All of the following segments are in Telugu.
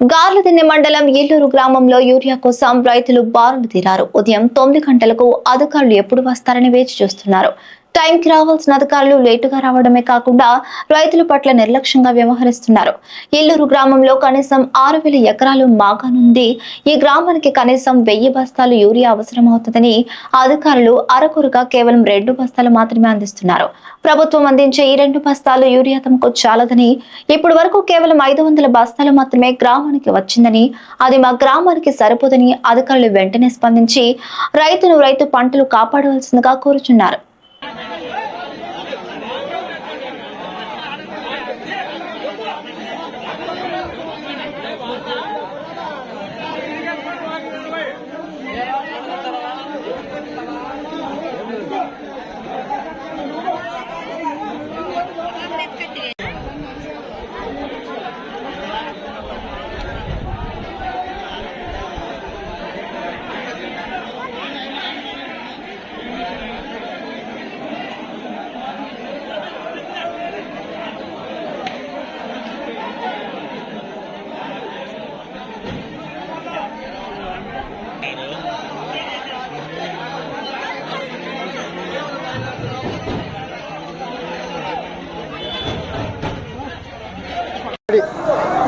గార్లదిన్నె మండలం ఏలూరు గ్రామంలో యూరియా కోసం రైతులు బారులు తీరారు. ఉదయం తొమ్మిది గంటలకు అధికారులు ఎప్పుడు వస్తారని వేచి చూస్తున్నారు. టైంకి రావాల్సిన అధికారులు లేటుగా రావడమే కాకుండా రైతుల పట్ల నిర్లక్ష్యంగా వ్యవహరిస్తున్నారు. ఏలూరు గ్రామంలో కనీసం ఆరు వేల ఎకరాలు మాగానుంది ఈ గ్రామానికి కనీసం వెయ్యి బస్తాలు యూరియా అవసరమవుతుందని అధికారులు అరకొరగా కేవలం రెండు బస్తాలు మాత్రమే అందిస్తున్నారు. ప్రభుత్వం అందించే ఈ రెండు బస్తాలు యూరియా తమకు చాలదని ఇప్పటి వరకు కేవలం ఐదు వందల బస్తాలు మాత్రమే గ్రామానికి వచ్చిందని అది మా గ్రామానికి సరిపోదని అధికారులు వెంటనే స్పందించి రైతును రైతు పంటలు కాపాడవలసిందిగా కోరుచున్నారు.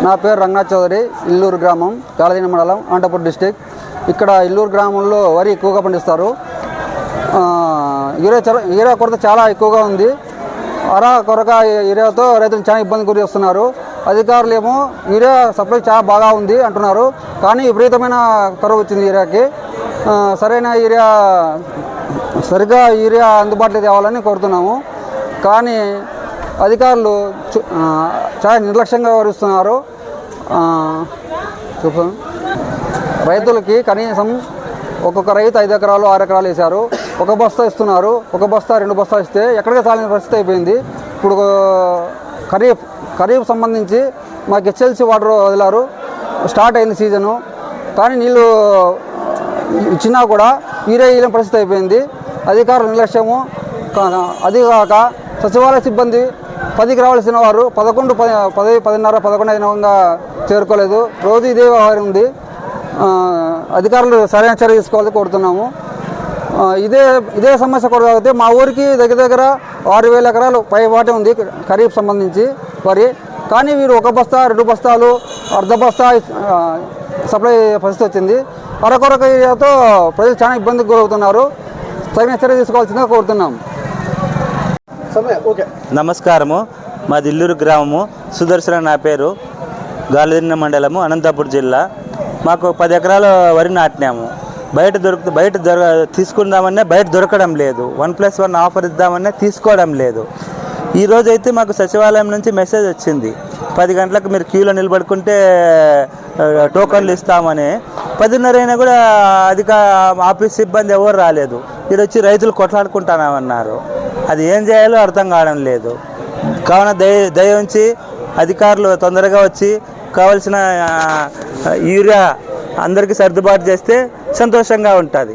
నా పేరు రంగనాథ్ చౌదరి ఇల్లూరు గ్రామం కాలదీన మండలం అనంతపురం డిస్టిక్. ఇక్కడ ఇల్లూరు గ్రామంలో వరి ఎక్కువగా పండిస్తారు. యూరియా చాలా యూరియా కొరత చాలా ఎక్కువగా ఉంది. అరా కొరక యూరియాతో రైతులు చాలా ఇబ్బంది గురి వస్తున్నారు అధికారులు ఏమో యూరియా సప్లై చాలా బాగా ఉంది అంటున్నారు. కానీ విపరీతమైన కరువు వచ్చింది ఏరియాకి. సరైన ఏరియా సరిగ్గా యూరియా అందుబాటులో తేవాలని కోరుతున్నాము. కానీ అధికారులు చాలా నిర్లక్ష్యంగా వ్యవహరిస్తున్నారు. ఆ, రైతులకి కనీసం ఒక్కొక్క రైతు ఐదు ఎకరాలు ఆరు ఎకరాలు వేశారు. ఒక బస్తా ఇస్తున్నారు. ఒక బస్తా రెండు బస్తా ఇస్తే ఎక్కడికి చాలని పరిస్థితి అయిపోయింది. ఇప్పుడు ఖరీఫ్ ఖరీఫ్ సంబంధించి మాకు హెచ్ఎల్సి వాటర్ వదిలారు. స్టార్ట్ అయింది సీజను. కానీ నీళ్ళు ఇచ్చినా కూడా యూరియా పరిస్థితి అయిపోయింది. అధికారుల నిర్లక్ష్యము. కా- సచివాలయ సిబ్బంది పదికి రావాల్సిన వారు పదకొండు పది పది పదిన్నర పదకొండు అయినంగా చేరుకోలేదు. రోజు ఇదే వ్యవహారం ఉంది. అధికారులు సరైన చర్య తీసుకోవాలని కోరుతున్నాము. ఇదే ఇదే సమస్య కొనసాగితే మా ఊరికి దగ్గర దగ్గర ఆరు వేల ఎకరాలు పై వాటే ఉంది ఖరీఫ్ సంబంధించి వరి. కానీ వీరు ఒక బస్తా రెండు బస్తాలు అర్ధ బస్తా సప్లై పరిస్థితి వచ్చింది. అరకొరక ఏరియాతో ప్రజలు చాలా ఇబ్బందికి గురవుతున్నారు. తగిన చర్య తీసుకోవాల్సిందిగా కోరుతున్నాం. నమస్కారము. మాది ఇల్లూరు గ్రామము. సుదర్శన నా పేరు. గాలిదిన్న మండలము అనంతపురం జిల్లా. మాకు పది ఎకరాల వరి నాటినాము. బయట దొరుకు బయట దొర తీసుకుందామన్నా బయట దొరకడం లేదు. వన్ ప్లస్ వన్ ఆఫర్ ఇద్దామన్నా తీసుకోవడం లేదు. ఈ అయితే మాకు సచివాలయం నుంచి మెసేజ్ వచ్చింది. పది గంటలకు మీరు క్యూలో నిలబడుకుంటే టోకన్లు ఇస్తామని. పదిన్నర అయినా కూడా అధిక ఆఫీస్ సిబ్బంది ఎవరు రాలేదు. మీరు వచ్చి రైతులు కొట్లాడుకుంటామన్నారు అది ఏం చేయాలో అర్థం కావడం లేదు. కావున దయ దయ ఉంచి అధికారులు తొందరగా వచ్చి కావలసిన యూరియా అందరికీ సర్దుబాటు చేస్తే సంతోషంగా ఉంటుంది.